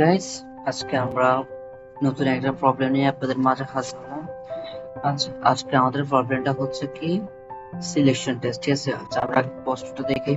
Guys আজকে আমরা নতুন একটা প্রবলেম নিয়ে আপনাদের মাঝে হাজির হলাম। আজ আজকে আমাদের প্রবলেমটা হচ্ছে কি? সিলেকশন টেস্ট ঠিক আছে? আচ্ছা আমরা প্রশ্নটা দেখি।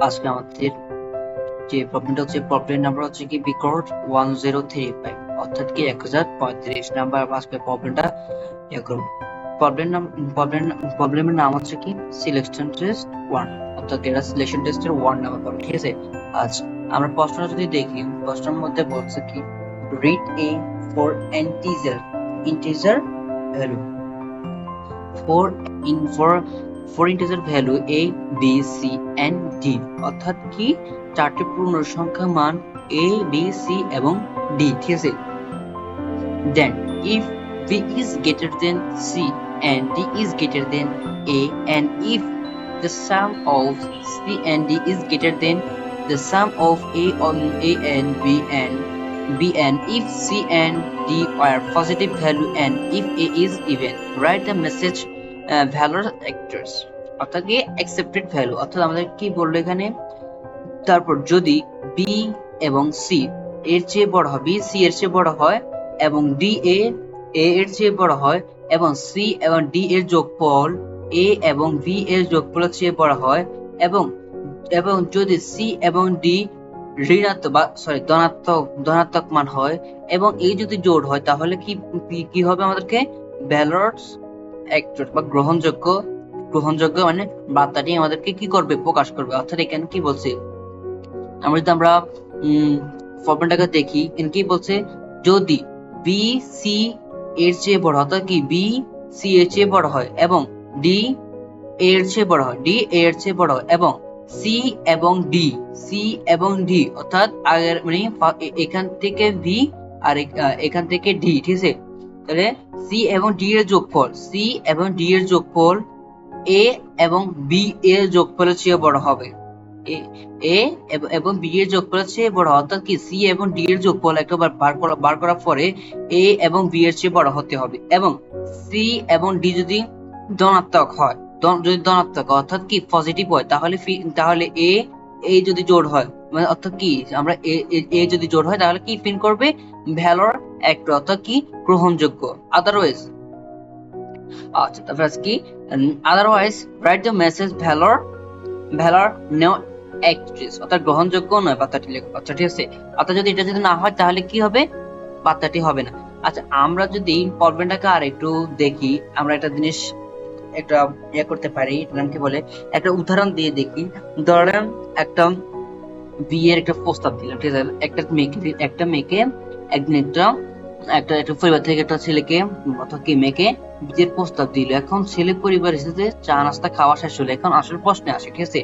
আজকে আমাদের যে প্রবলেমটা হচ্ছে প্রবলেম নাম্বার হচ্ছে কি? বিকট ওয়ান জিরো থ্রি ফাইভ অর্থাৎ কি এক হাজার পঁয়ত্রিশ নাম্বার আজকে প্রবলেমটা ইয়ে প্রবলেম নাম প্রবলেম প্রবলেমের নাম হচ্ছে কি? সিলেকশন টেস্ট ওয়ান অর্থাৎ এটা সিলেকশন টেস্টের ওয়ান নাম্বার প্রবলেম ঠিক আছে? আচ্ছা আমরা প্রশ্নটা যদি দেখি, প্রশ্নের মধ্যে বলছে কি read a four integer integer value four in four four integer value A B C and D অর্থাৎ কি? চারটি পূর্ণ সংখ্যা মান এ বি সি এবং ডি ঠিক আছে? Then if B is greater than C and d is greater than a, and if the sum of c and d is greater than the sum of a on a and b and b and if c and d are positive value and if a is even write the message uh, value actors অর্থাৎ কি accepted value অর্থাৎ আমাদের কি বলল এখানে তারপর যদি b এবং c এর চেয়ে বড় হয় b c এর চেয়ে বড় হয় এবং d a a এর চেয়ে বড় হয় এবং c এবং d এর যোগফল a এবং b এর যোগফলের চেয়ে বড় হয় এবং এবং যদি c এবং d ঋণাত্মক বা সরি ধনাত্মক ধনাত্মক মান হয় এবং এই যদি জোড় হয়, তাহলে কি, কি- হবে আমাদেরকে? ব্যালটস অ্যাক্টর বা গ্রহণযোগ্য গ্রহণযোগ্য মানে বার্তাটি আমাদেরকে কি করবে? প্রকাশ করবে। অর্থাৎ এখানে কি বলছে? আমরা যদি আমরা ফর্মেটটাকে দেখি, এখানে কি বলছে? যদি বি সি এর চেয়ে বড়, অর্থাৎ কি? বি সি এর চেয়ে বড় হয় এবং ডি এর চেয়ে বড় হয়। ডি এর চেয়ে বড় হয় এবং সি এবং ডি সি এবং ডি অর্থাৎ আগের মানে এখান থেকে ভি আর এখান থেকে ডি ঠিক আছে? তাহলে সি এবং ডি এর যোগফল সি এবং ডি এর যোগফল এ এবং বি এর যোগফলের চেয়ে বড় হবে। এ এবং- বি এর যোগফলের চেয়ে বড় অর্থাৎ কি? সি এবং ডি এর যোগফল একবার বার করা বার করার পরে এ এবং বি এর চেয়ে বড় হতে হবে। এবং সি এবং ডি যদি ধনাত্মক হয় যদি ধনাত্মক হয়, অর্থাৎ কি? পজিটিভ হয় তাহলে তাহলে এ এ যদি জোড় হয় মানে অর্থাৎ কি? আমরা এ যদি জোড় হয় তাহলে কি প্রিন্ট করবে? ভ্যালর একটা অর্থাৎ কি? গ্রহণযোগ্য। আদারওয়াইজ আচ্ছা তারপর কি? Otherwise write the message values values no actress অর্থাৎ গ্রহণযোগ্য নয় বার্তাটি লেখো। আচ্ছা ঠিক আছে অর্থাৎ যদি এটা যদি না হয় তাহলে কি হবে? বার্তাটি হবে না। আচ্ছা আমরা যদি প্রবলেমটাকে আর একটু দেখি আমরা একটা জিনিস একটা ইয়ে করতে পারি কি বলে? একটা উদাহরণ দিয়ে দেখি। ধরেন একটা বিয়ের একটা প্রস্তাব দিলাম, ঠিক আছে? একটা মেয়েকে একটা মেয়েকে একদিন একটা একটা একটা পরিবার থেকে একটা ছেলেকে অথবা কি মেয়েকে বিয়ের প্রস্তাব দিল। এখন ছেলে পরিবার এসেছে চা নাস্তা খাওয়া শেষ হলো। এখন আসল প্রশ্নে আসে, ঠিক আছে?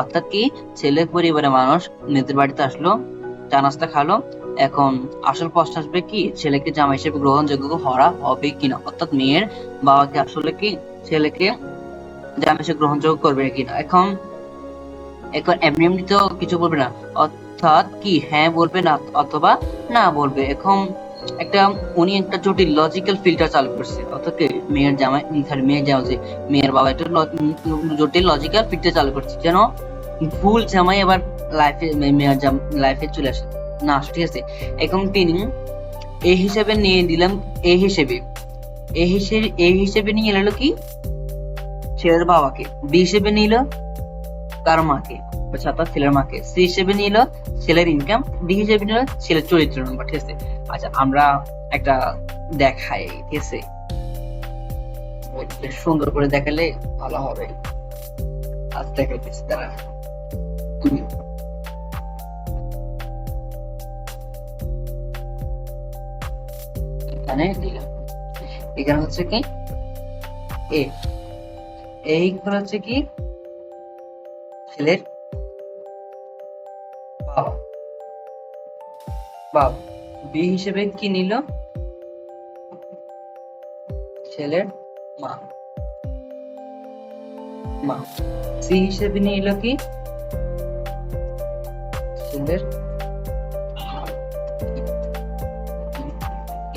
অর্থাৎ কি ছেলে পরিবারের মানুষ মেয়েদের বাড়িতে আসলো, চা নাস্তা খালো। এখন আসল প্রশ্ন আসবে কি, ছেলেকে জামাই হিসেবে গ্রহণযোগ্য হওয়া হবে কিনা? অর্থাৎ মেয়ের বাবাকে আসলে কি ছেলেকে জামাই হিসেবে গ্রহণযোগ্য করবে কিনা। এখন এখন এমনি এমনি তো কিছু বলবে না। অর্থাৎ কি হ্যাঁ বলবে না অথবা না বলবে? এখন একটা, উনি একটা জটিল লজিক্যাল ফিল্টার চালু করছে। অর্থাৎ মেয়ের জামাই সরি মেয়ের জামাই যে মেয়ের বাবা একটা জটিল লজিক্যাল ফিল্টার চালু করছে। যেন ভুল জামাই আবার লাইফে মেয়ের লাইফে চলে আসে। না, ঠিক আছে। এখন তিনি এই হিসেবে নিয়ে দিলাম এই হিসেবে। এই হিসেবে হিসেবে নিয়ে এলো কি? ছেলের বাবাকে। বি হিসেবে নিল তার মাকে আচ্ছা ছেলের মাকে। সি হিসেবে নিল ছেলের ইনকাম ডি হিসেবে নিল ছেলের চরিত্র ঠিক আছে? আচ্ছা আমরা একটা দেখাই, ঠিক আছে? সুন্দর করে দেখালে ভালো হবে। আজ দেখাইতেছি তারা এখানে দিলাম। এখানে হচ্ছে কি? এ এইখানে হচ্ছে কি? ছেলের বাবা বাবা বি হিসেবে কি নিল? ছেলের মা। মা। সি হিসেবে নিল কি? ছেলের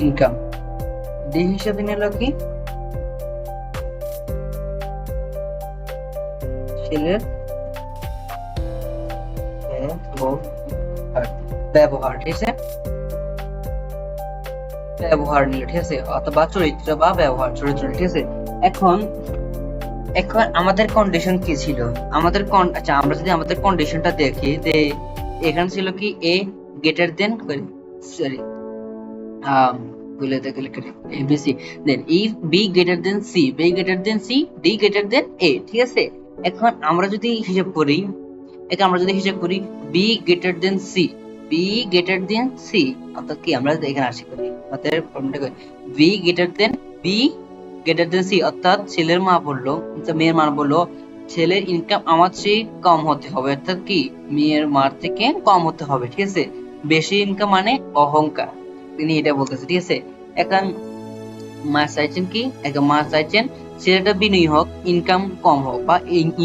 ইনকাম ডি হিসেবে নিল কি? ব্যবহার ব্যবহার, ঠিক আছে? ব্যবহার নিল, ঠিক আছে? অথবা চরিত্র বা ব্যবহার, চরিত্র, ঠিক আছে? এখন এখন আমাদের কন্ডিশন কি ছিল? আমাদের আচ্ছা আমরা যদি আমাদের কন্ডিশনটা দেখি, যে এখানে ছিল কি এ গ্রেটার দেন সরি বলে দেখে ABC then if B greater than C B greater than C D greater than A ঠিক আছে? এখন আমরা যদি হিসাব করি এখন আমরা যদি হিসাব করি B greater than C B greater than C অর্থাৎ কি আমরা যদি এখানে আসি করি আমাদের ফর্মুলাটা করি B greater than B greater than C অর্থাৎ ছেলের মা বলল, অর্থাৎ মেয়ের মা বলল, ছেলের ইনকাম আমার চেয়ে কম হতে হবে, অর্থাৎ কি? মেয়ের মার থেকে কম হতে হবে, ঠিক আছে? বেশি ইনকাম মানে অহংকার। তিনি এটা বলতেছে, ঠিক আছে? এখন মা চাইছেন কি? এখন মা চাইছেন ছেলেটা বিনয়ী হোক ইনকাম কম হোক, বা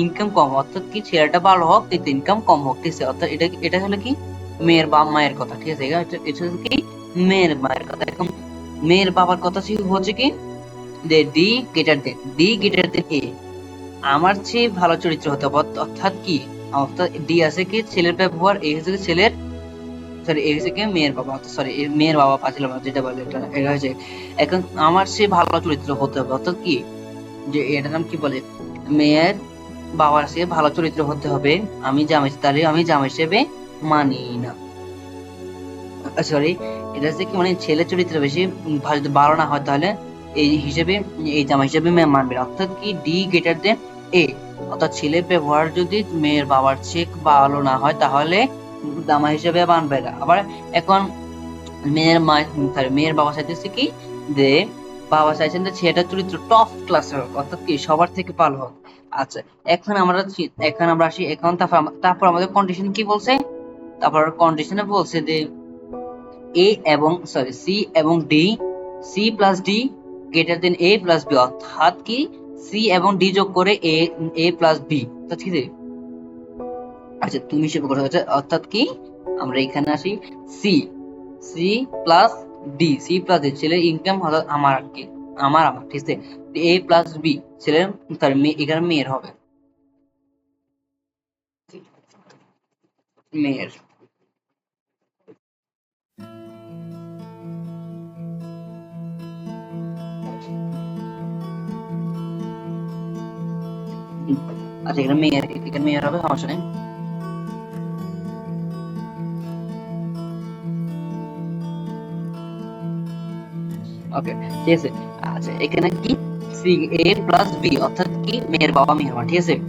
ইনকাম কম অর্থাৎ কি ছেলেটা ভালো হোক, কিন্তু ইনকাম কম হোক, ঠিক আছে? অর্থাৎ এটা এটা হলো কি? মেয়ের বা মায়ের কথা, ঠিক আছে? এটা হচ্ছে কি? মেয়ের মায়ের কথা। এখন মেয়ের বাবার কথা হচ্ছে কি? যে D greater than D greater than A আমার চেয়ে ভালো চরিত্র হতে হবে, অর্থাৎ কি? অর্থাৎ ডি আছে কি? ছেলের ব্যবহার, এ হচ্ছে ছেলের সরি মেয়ের বাবা সরি মেয়ের বাবা পাচ্ছিলাম না, যেটা বলে এটা এটা এখন আমার সে ভালো চরিত্র হতে হবে অর্থাৎ কি? যে নাম কি বলে? মেয়ের বাবার সে ভালো চরিত্র হতে হবে আমি জামাই তারে আমি জামাই হিসেবে মানি না। সরি এটা হচ্ছে কি মানে ছেলে চরিত্র বেশি যদি ভালো না হয় তাহলে এই হিসেবে এই জামাই হিসেবে মেয়ে মানবে অর্থাৎ কি ডি গেটার দেন এ অর্থাৎ ছেলের ব্যবহার যদি মেয়ের বাবার চেয়ে ভালো না হয় তাহলে জামাই হিসেবে মানবে না। আবার এখন মেয়ের মা মেয়ের বাবা চাইতেছে কি যে, বাবা চাইছেন যে ছেলেটার চরিত্র টপ ক্লাসের হোক, অর্থাৎ কি সবার থেকে ভালো হোক। আচ্ছা এখন আমরা এখন আমরা আসি, এখন তারপর তারপর আমাদের কন্ডিশন কি বলছে? তারপর কন্ডিশনে বলছে যে এ এবং সরি সি এবং D C plus D greater than A plus B অর্থাৎ কি সি এবং ডি যোগ করে এ এ প্লাস বি তো ঠিক আছে? আচ্ছা তুমি হিসেবে কথা হচ্ছে অর্থাৎ কি? আমরা এখানে আসি C C plus D C plus D ছেলের ইনকাম অর্থাৎ আমার কি, আমার আমার, ঠিক আছে? এ প্লাস বি ছেলের, তার মেয়ে, এখানে মেয়ের হবে। মেয়ের। আচ্ছা এখানে মেয়ের এখানে মেয়ের হবে, সমস্যা নেই। ওকে ঠিক আছে। আচ্ছা এখানে কি? সি এ প্লাস বি অর্থাৎ কি? মেয়ের বাবা মেয়ের মা ঠিক আছে?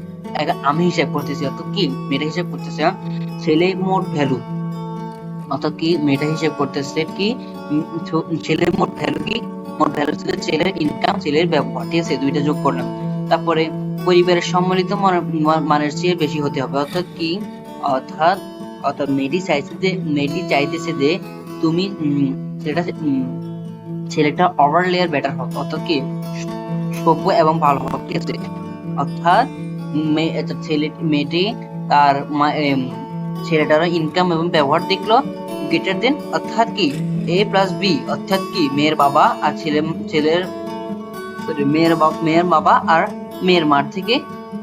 আমি হিসাব করতেছি অর্থাৎ কি? মেয়েটা হিসাব করতেছে হ্যাঁ? ছেলে মোট ভ্যালু অর্থাৎ কি? মেয়েটা হিসাব করতেছে কি? ছেলের মোট ভ্যালু কি? মোট ভ্যালু ছিল ছেলের ইনকাম ছেলের ব্যবহার ঠিক আছে? দুইটা যোগ করলাম। তারপরে পরিবারের সম্মিলিত মান- মান- মানের চেয়ে বেশি হতে হবে অর্থাৎ কি? অর্থাৎ অর্থাৎ মেয়েটি চাইছে যে মেয়েটি চাইতেছে যে তুমি উম, ছেলেটা ওভার লেয়ার বেটার হোক অর্থাৎ কি? সভ্য এবং ভালো হোক ঠিক আছে? অর্থাৎ ছেলে মেয়েটি তার ছেলেটারও ইনকাম এবং ব্যবহার দেখল গ্রেটার দেন অর্থাৎ কি? এ প্লাস বি অর্থাৎ কি? মেয়ের বাবা আর ছেলে ছেলের sorry, মেয়ের মেয়ের বাবা আর মেয়ের মার থেকে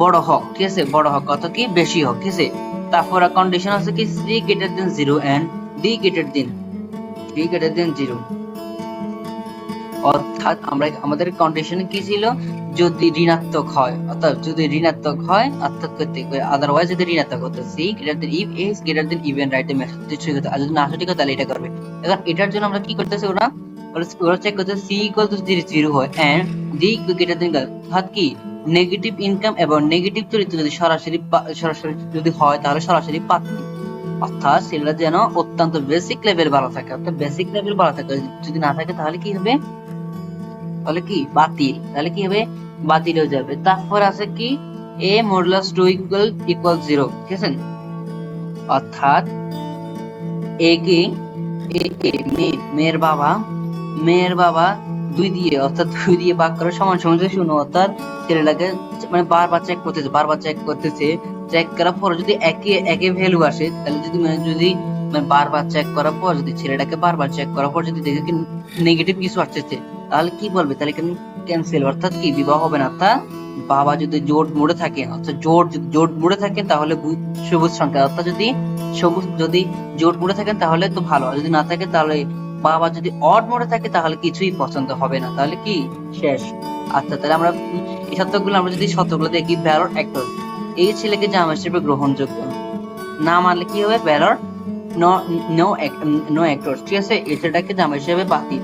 বড় হক ঠিক আছে? বড় হক অর্থাৎ কি? বেশি হক ঠিক আছে? তারপর কন্ডিশন আছে কি? C greater than zero and D greater than D greater than zero অর্থাৎ আমরা আমাদের কন্ডিশনে কি ছিল? যদি ঋণাত্মক হয়, অর্থাৎ যদি ঋণাত্মক হয়, অর্থাৎ করতে আদারওয়াইজ যদি ঋণাত্মক হতো C greater than if A greater than even write message ঠিক আছে আর যদি না সঠিক হয়, তাহলে এটা করবে। এখন এটার জন্য আমরা কি করতেছি ওরা? ওরা- চেক করতে C equal to zero zero হয় এন্ড ডি গ্রেটার দেন অর্থাৎ কি? নেগেটিভ ইনকাম এবং নেগেটিভ চরিত্র যদি সরাসরি সরাসরি যদি হয়, তাহলে সরাসরি পাত্র অর্থাৎ সেগুলো যেন অত্যন্ত বেসিক লেভেল ভালো থাকে। অর্থাৎ বেসিক লেভেল ভালো থাকে। যদি না থাকে, তাহলে কি হবে? তাহলে কি? বাতিল। তাহলে কি হবে? বাতিল হয়ে যাবে। তারপর আছে কি? A modulus two equal equal zero ঠিক আছে? অর্থাৎ এ কে এ কে মেয়ে- মেয়ের বাবা মেয়ের বাবা দুই দিয়ে, অর্থাৎ দুই দিয়ে ভাগ করে সমান সমান শূন্য। অর্থাৎ ছেলেটাকে মানে বারবার চেক করতেছে, বারবার চেক করতেছে। চেক করার পর যদি একই একই ভ্যালু আসে, তাহলে যদি মানে যদি মানে বারবার চেক করার পর, যদি ছেলেটাকে বারবার চেক করার পর যদি দেখে কি নেগেটিভ কিছু আসছে তাহলে কি বলবে? তাহলে কেন ক্যান্সেল অর্থাৎ কি? বিবাহ হবে না। অর্থাৎ বাবা যদি জোট মোড়ে থাকে, অর্থাৎ জোট জোট মোড়ে থাকে, তাহলে সবুজ সংখ্যা। অর্থাৎ যদি সবুজ যদি জোট মোড়ে থাকেন তাহলে তো ভালো। যদি না থাকে, তাহলে বাবা যদি অড মোডে থাকে, তাহলে কিছুই পছন্দ হবে না। তাহলে কি? শেষ। আচ্ছা তাহলে আমরা এই শর্তগুলো আমরা যদি শর্তগুলো দেখি ভ্যালর অ্যাক্টর এই ছেলেকে জামা হিসেবে গ্রহণযোগ্য। না মানলে কি হবে? Values no no no actor ঠিক আছে? এই ছেলেটাকে জামা হিসেবে বাতিল।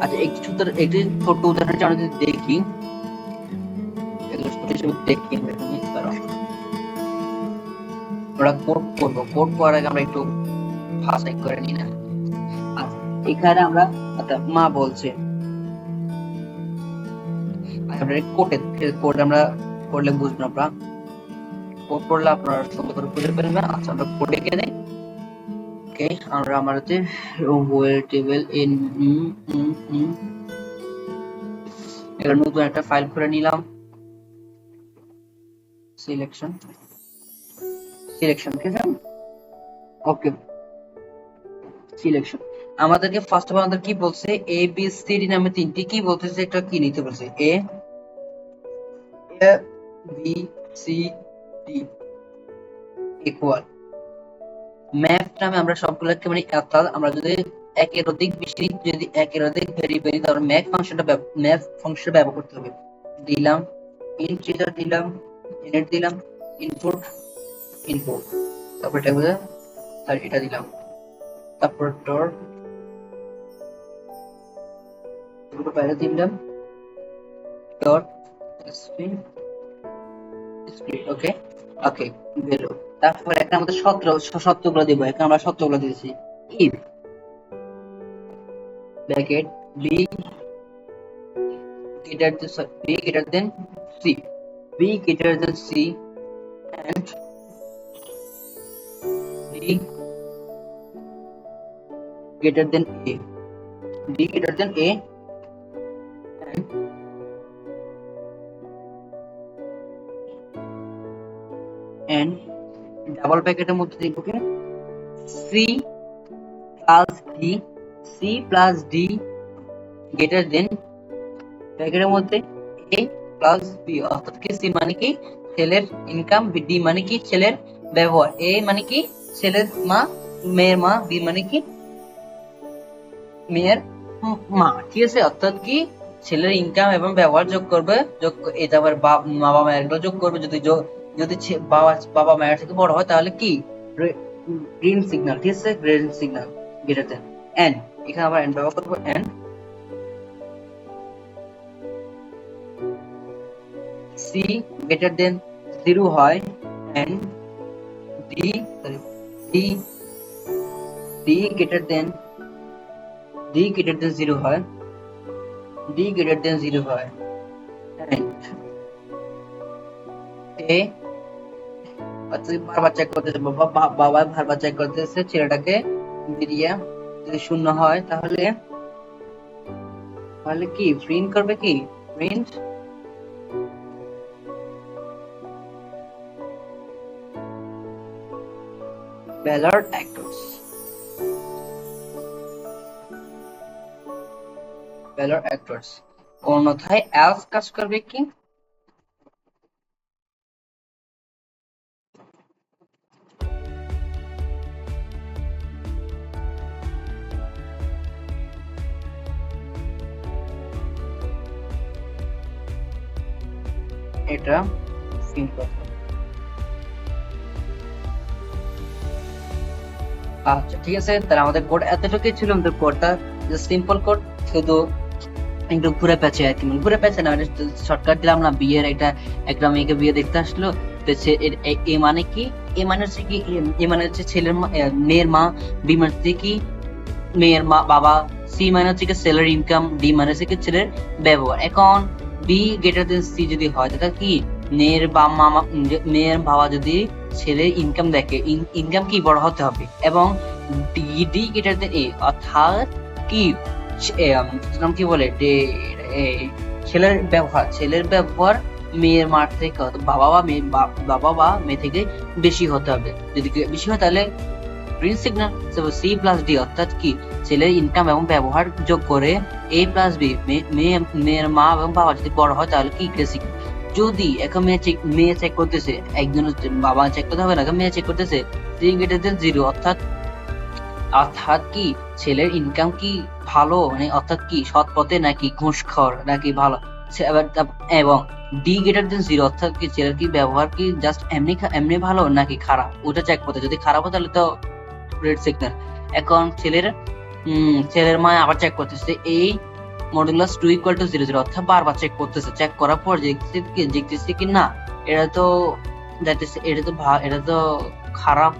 আচ্ছা একটি ছোট একটি ছোট উদাহরণ আমরা যদি দেখি দেখি আমরা কোড করব। করার আগে আমরা একটু ভাষাই করে নিই না? আচ্ছা, এখানে আমরা অর্থাৎ মা বলছে। আচ্ছা, আমরা কোডে কোড আমরা করলে বুঝব আমরা। কোড করলে আপনারা সুন্দর করে বুঝে আচ্ছা আমরা কোডে গেলে ওকে, আমরা আমাদের ওয়েল টেবিল ইন এবার নতুন একটা ফাইল করে নিলাম। সিলেকশন সিলেকশন ঠিক ওকে সিলেকশন আমাদেরকে ফার্স্ট অফ আমাদের কি বলছে? এ বি সি ডি নামে তিনটি কি বলতেছে? একটা কি নিতে বলছে? A A B C D equal map নামে আমরা সবগুলোকে মানে অর্থাৎ আমরা যদি একের অধিক বেশি যদি একের অধিক ভেরিয়েবল তাহলে ম্যাপ ফাংশনটা ম্যাপ ফাংশন ব্যবহার করতে হবে। দিলাম ইন্টিজার দিলাম ইনিট দিলাম ইনপুট ইনপুট তারপর এটা বুঝে আর এটা দিলাম। তারপর ডট দুটো বাইরে দিলাম। Dot spin split okay okay বেরো। তারপর একটা আমাদের সত্র সত্যগুলো দিব এখানে আমরা সত্যগুলো দিয়েছি if bracket B greater than b greater than c b greater than c and b greater than a b greater than a and and double ব্র্যাকেটের মধ্যে দিব কি? C plus D C plus D greater than ব্র্যাকেটের মধ্যে এ plus B অর্থাৎ কি C মানে কি? ছেলের ইনকাম ডি মানে কি? ছেলের ব্যবহার এ মানে কি? ছেলের মা, মেয়ের মা বি মানে কি? মেয়ের মা, ঠিক আছে? অর্থাৎ কি? ছেলের ইনকাম এবং ব্যবহার যোগ করবে, যোগ এটা আবার বা- বাবা মায়ের যোগ করবে, যদি যোগ যদি বাবা বাবা মায়ের থেকে বড় হয়, তাহলে কি? গ্রিন সিগন্যাল ঠিক আছে? Green signal greater than N এখানে আবার এন ব্যবহার করব N C greater than zero হয় and D sorry D D greater than D greater than zero হয় ডি গ্রেটার দেন জিরো হয় এন্ড এ অর্থাৎ বারবার চেক করতেছে বাবা বাবা বারবার চেক করতেছে ছেলেটাকে দিয়ে যদি শূন্য হয় তাহলে তাহলে কি প্রিন্ট করবে কি? প্রিন্ট. অন্যথায় else কাজ করবে কি? এটা সিম্পল আচ্ছা ঠিক আছে, তাহলে আমাদের কোড এতটুকুই ছিল আমাদের কোডটা সিম্পল কোড শুধু একটু ঘুরে পেঁচে আর কি। মানে ঘুরে পেঁচে না শর্টকাট দিলাম না, বিয়ের একটা একটা মেয়েকে বিয়ে দেখতে আসলো। তো সে এ- মানে কি? এ মানে হচ্ছে কি, এ- এ মানে হচ্ছে ছেলের মেয়ের মা, বি মানে হচ্ছে কি, মেয়ের মা, বাবা, সি মানে হচ্ছে কি ছেলের ইনকাম ডি মানে হচ্ছে কি, ছেলের ব্যবহার। এখন বি গ্রেটার দেন সি যদি হয়, তাহলে কি? মেয়ের বা মামা মেয়ের বাবা যদি ছেলের ইনকাম দেখে ইনকাম কি বড় হতে হবে? এবং D D greater than A অর্থাৎ কি? কি বলে? ছেলের ব্যবহার ছেলের ব্যবহার মেয়ের মার থেকে, বাবা বা মেয়ে বাবা বা মেয়ে থেকে বেশি হতে হবে। যদি বেশি হয়, তাহলে green signal C plus D অর্থাৎ কি? ছেলের ইনকাম এবং ব্যবহার যোগ করে এ প্লাস বি মেয়ে মেয়ের মা এবং বাবা যদি বড় হয় তাহলে কি সিগন্যাল যদি এখন মেয়ে চেক মেয়ে চেক করতেছে একজন বাবা চেক করতে হবে না মেয়ে চেক করতেছে দেন জিরো অর্থাৎ অর্থাৎ কি ছেলের ইনকাম কি ভালো মানে অর্থাৎ কি সৎ পথে নাকি ঘুষখর নাকি ভালো এবং ডি গ্রেটার দেন জিরো অর্থাৎ কি ছেলের কি ব্যবহার কি জাস্ট এমনি এমনি ভালো নাকি খারাপ ওটা চেক করতে যদি খারাপ হয় তাহলে তো রেড সিগন্যাল এখন ছেলের ছেলের মা আবার চেক করতেছে, এই modulus two equal to zero zero অর্থাৎ বারবার চেক করতেছে। চেক করার পর দেখতেছে কি, দেখতেছে না, এটা তো যাইতেছে এটা তো এটা তো খারাপ।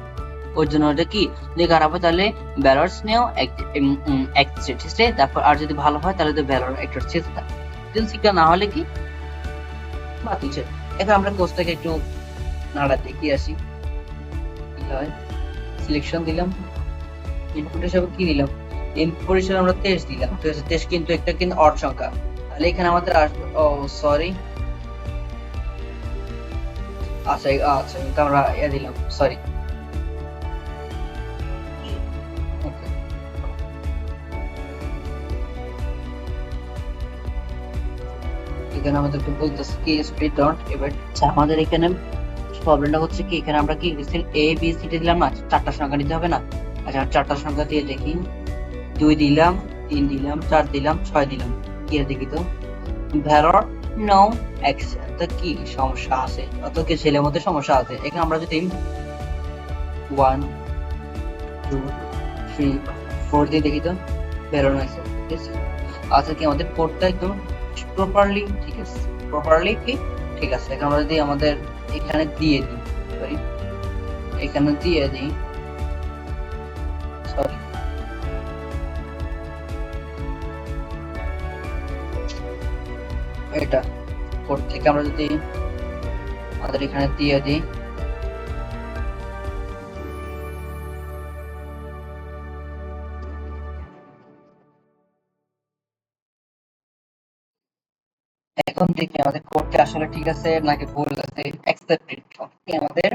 ওই জন্য এটা কি, যদি খারাপ হয় তাহলে ব্যালন্স নেও এক্সিট ঠিক আছে? তারপর আর যদি ভালো হয় তাহলে তো ব্যালন্স একটা চেষ্টা যদি শিক্ষা না হলে কি, বাতিল ছিল। এখন আমরা কোর্সটাকে একটু নাড়া দেখিয়ে আসি। সিলেকশন দিলাম। ইনপুট হিসাবে কি দিলাম ইনপুট হিসাবে আমরা তেইশ দিলাম। ঠিক আছে তেইশ কিন্তু একটা কিন্তু অড সংখ্যা। তাহলে এখানে আমাদের আসবে ও সরি আচ্ছা আচ্ছা কিন্তু আমরা ইয়ে দিলাম সরি এখানে আমাদেরকে বলতেছে কি স্পিড ডট এবার আচ্ছা, আমাদের এখানে প্রবলেমটা হচ্ছে কি এখানে আমরা কি এ বি সি দিলাম না চারটা সংখ্যা নিতে হবে না? আচ্ছা চারটা সংখ্যা দিয়ে দেখি। দুই দিলাম, তিন দিলাম, চার দিলাম, ছয় দিলাম। কি দেখি তো? ভ্যালর নো এক্স তো কি সমস্যা আছে? অত কি ছেলের মধ্যে সমস্যা আছে? এখানে আমরা যদি ওয়ান টু থ্রি ফোর দিয়ে দেখি তো? ভ্যালর আছে ঠিক আছে? আচ্ছা কি আমাদের কোডটা একদম প্রপারলি ঠিক আছে? প্রপারলি কি? ঠিক আছে। এখন আমরা যদি আমাদের এখানে দিয়ে দিই এখানে দিয়ে দিই এটা। কোড থেকে আমরা যদি আমাদের এখানে দিয়ে দিই। এখন দেখি আমাদের কোডটা আসলে ঠিক আছে নাকি ভুল আছে। অ্যাকসেপ্টেড আমাদের